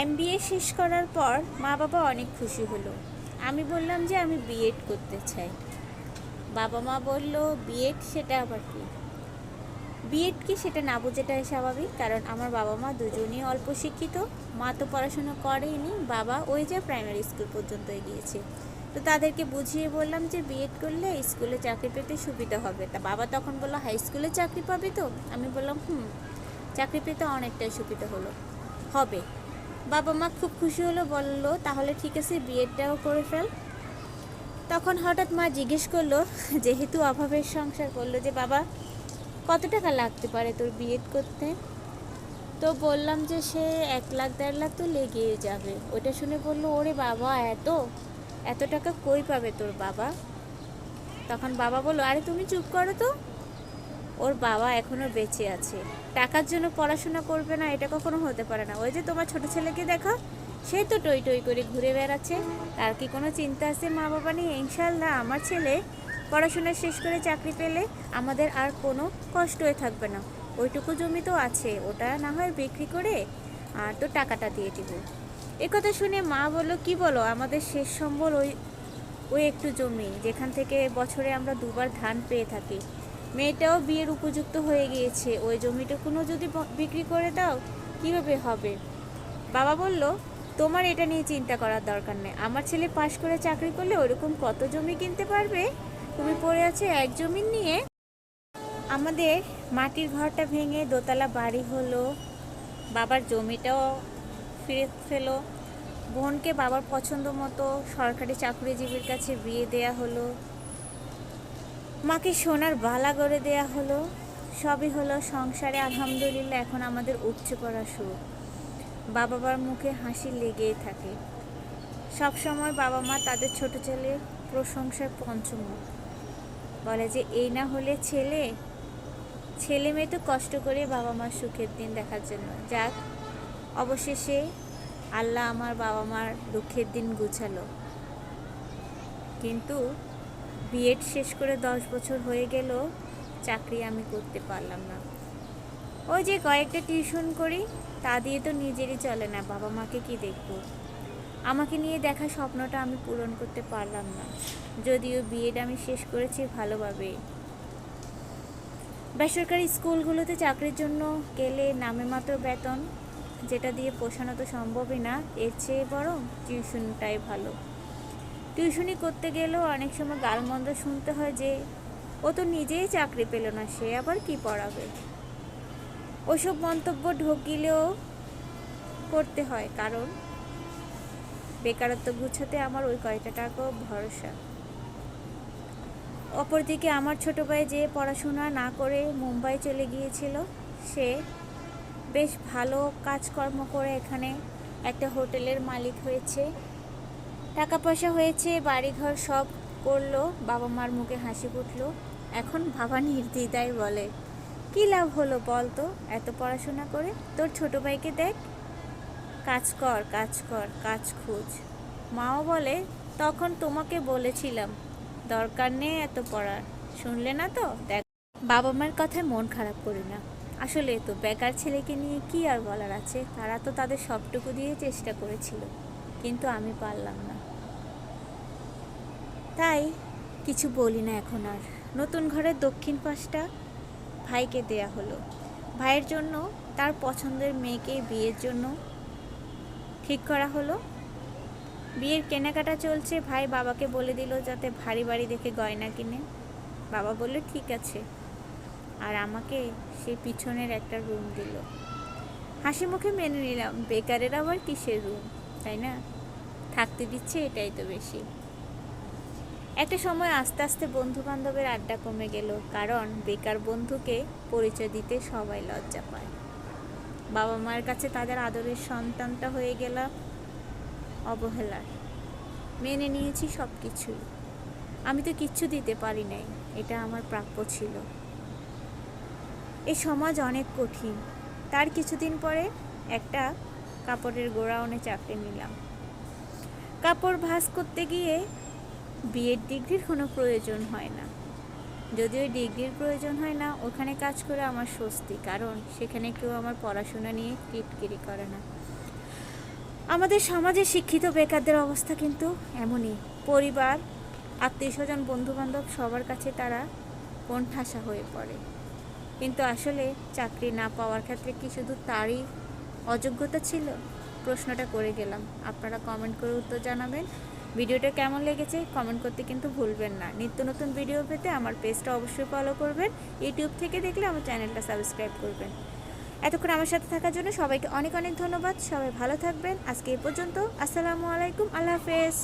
M শেষ করার পর মা বাবা অনেক খুশি হলো। আমি বললাম যে আমি বিএড করতে চাই। বাবা মা বলল বিএড সেটা আবার কি? বিএড কি সেটা না বোঝাটাই স্বাভাবিক, কারণ আমার বাবা মা দুজনেই অল্প শিক্ষিত। মা তো পড়াশোনা করেনি বাবা ওই যে প্রাইমারি স্কুল পর্যন্ত গিয়েছে তো তাদেরকে বুঝিয়ে বললাম যে বিএড করলে স্কুলে চাকরি পেতে সুবিধা হবে। তা বাবা তখন বলল, হাই স্কুলে চাকরি পাবি তো? আমি বললাম, হুম। চাকরি পেতে অনেকটাই সুবিধা হলো। হবে। বাবা মা খুব খুশি হলো, বলল, তাহলে ঠিক আছে বিএডটাও করে ফেল। তখন হঠাৎ মা জিজ্ঞেস করল, যেহেতু অভাবের সংসার করল যে বাবা, কত টাকা লাগতে পারে তোর বিএড করতে? তো বললাম যে, সে এক লাখ, দেড় লাখ তো লেগেই যাবে। ওটা শুনে বলল, ওরে বাবা, এত? এত টাকা কই পাবে তোর বাবা? তখন বাবা বলল, আরে তুমি চুপ করো তো। ওর বাবা এখনও বেঁচে আছে। টাকার জন্য পড়াশোনা করবে না, এটা কখনো হতে পারে না। ওই যে তোমার ছোট ছেলেকে দেখো, সে তো টই টই করে ঘুরে বেড়াচ্ছে। তার কি কোনো চিন্তা আছে মা বাবা নিয়ে? ইনশাল্লাহ আমার ছেলে পড়াশোনা শেষ করে চাকরি পেলে আমাদের আর কোনো কষ্টই থাকবে না। ওইটুকু জমি তো আছে, ওটা না হয় বিক্রি করে আর তো টাকাটা দিয়ে দিব। কথা শুনে মা বলল, কি বলো? আমাদের শেষ সম্বল ওই ওই একটু জমি, যেখান থেকে বছরে আমরা দুবার ধান পেয়ে থাকি। মেয়েটাও বিয়ের উপযুক্ত হয়ে গিয়েছে। ওই জমিটুকুনো যদি বিক্রি করে দাও, কীভাবে হবে? বাবা বলল, তোমার এটা নিয়ে চিন্তা করার দরকার নেই। আমার ছেলে পাশ করে চাকরি করলে ওরকম কত জমি কিনতে পারবে? তুমি পড়ে আছে এক জমি নিয়ে। আমাদের মাটির ঘরটা ভেঙে দোতলা বাড়ি হলো। বাবার জমিটাও ফিরে ফেলো। বোনকে বাবার পছন্দ মতো সরকারি চাকরিজীবীর কাছে বিয়ে দেয়া হলো। মাকে সোনার বালা করে দেয়া হলো। সবই হলো সংসারে আলহামদুলিল্লাহ, এখন আমাদের উপচে পড়া শুরু বাবা মার মুখে হাসি লেগেই থাকে। সব সময় বাবা মা তাদের ছোট ছেলের প্রশংসার পঞ্চমুখ। বলে যে, এই না হলে ছেলে ছেলে মেয়ে তো কষ্ট করে বাবা মার সুখের দিন দেখার জন্য। যাক, অবশেষে আল্লাহ আমার বাবা মার দুঃখের দিন গুছালো। কিন্তু বিএড শেষ করে দশ বছর হয়ে গেল, চাকরি আমি করতে পারলাম না। ওই যে কয়েকটা টিউশন করি, তা দিয়ে তো নিজেরই চলে না, বাবা মাকে কি দেখব? আমাকে নিয়ে দেখা স্বপ্নটা আমি পূরণ করতে পারলাম না, যদিও বিএড আমি শেষ করেছি ভালোভাবে। বেসরকারি স্কুলগুলোতে চাকরির জন্য গেলে নামে মাত্র বেতন, যেটা দিয়ে পোষানো তো সম্ভবই না, এর চেয়ে বরং টিউশনটাই ভালো। টিউশনি করতে গেলেও অনেক সময় গালমন্দ শুনতে হয় যে, ও তো নিজেই চাকরি পেল না, সে আবার কি পড়াবে? ওসব মন্তব্য ঢোকিলেও করতে হয়, কারণ বেকারত্ব গুছাতে আমার ওই কয়টা টাকাও ভরসা। অপরদিকে আমার ছোট ভাই যে পড়াশোনা না করে মুম্বাই চলে গিয়েছিল, সে বেশ ভালো কাজকর্ম করে এখানে একটা হোটেলের মালিক হয়েছে। টাকা পয়সা হয়েছে, বাড়িঘর সব করল বাবা মার মুখে হাসি ফুটলো। এখন বাবা নির্দ্বিধায় বলে, কী লাভ হলো বল তো, এত পড়াশোনা করে? তোর ছোট ভাইকে দেখ। কাজ কর কাজ কর, কাজ খুঁজ। মাও বলে, তখন তোমাকে বলেছিলাম, দরকার নেই এত পড়ার। শুনলে না তো, দেখ। বাবা মার কথায় মন খারাপ করি না। আসলে তো বেকার ছেলেকে নিয়ে কি আর বলার আছে? তারা তো তাদের সবটুকু দিয়ে চেষ্টা করেছিল। কিন্তু আমি পারলাম না। তাই কিছু বলি না এখন আর। নতুন ঘরের দক্ষিণ পাশটা ভাইকে দেয়া হলো। ভাইয়ের জন্য, তার পছন্দের মেয়েকে বিয়ের জন্য ঠিক করা হলো। বিয়ের কেনাকাটা চলছে, ভাই বাবাকে বলে দিল যাতে ভারী বাড়ি দেখে গয়না কিনে। বাবা বলল, ঠিক আছে। আর আমাকে সে পিছনের একটা রুম দিল। হাসি মুখে মেনে নিলাম, বেকারের আবার কিসের রুম তাই না? থাকতে দিচ্ছে, এটাই তো বেশি। একটা সময় আস্তে আস্তে বন্ধু বান্ধবের আড্ডা কমে গেল, কারণ বেকার বন্ধুকে পরিচয় দিতে সবাই লজ্জা পায়। বাবা মায়ের কাছে তাদের আদরের সন্তানটা হয়ে গেলাম অবহেলার। মেনে নিয়েছি সব কিছুই আমি তো কিচ্ছু দিতে পারি নাই, এটা আমার প্রাপ্য ছিল। এই সমাজ অনেক কঠিন। তার কিছুদিন পরে একটা কাপড়ের গোড়াউনে চাকরি নিলাম। কাপড় ভাঁজ করতে গিয়ে বিএড ডিগ্রির কোনো প্রয়োজন হয় না। যদিও ডিগ্রির প্রয়োজন হয় না, ওখানে কাজ করে আমার স্বস্তি, কারণ সেখানে কেউ আমার পড়াশোনা নিয়ে কিটকিরি করে না। আমাদের সমাজে শিক্ষিত বেকারদের অবস্থা কিন্তু এমনই। পরিবার আত্মীয় স্বজন বন্ধুবান্ধব, সবার কাছে তারা কোণঠাসা হয়ে পড়ে। কিন্তু আসলে চাকরি না পাওয়ার ক্ষেত্রে কি শুধু তারই অযোগ্যতা ছিল? প্রশ্নটা করে গেলাম। আপনারা কমেন্ট করে উত্তর জানাবেন। ভিডিওটা কেমন লেগেছে কমেন্ট করতে কিন্তু ভুলবেন না। নিত্য নতুন ভিডিও পেতে আমার পেজটা অবশ্যই ফলো করবেন। ইউটিউব থেকে দেখলে আমার চ্যানেলটা সাবস্ক্রাইব করবেন। এতক্ষণ আমার সাথে থাকার জন্য সবাইকে অনেক অনেক ধন্যবাদ। সবাই ভালো থাকবেন। আজকে এই পর্যন্ত। আসসালামু আলাইকুম। আল্লাহ হাফেজ।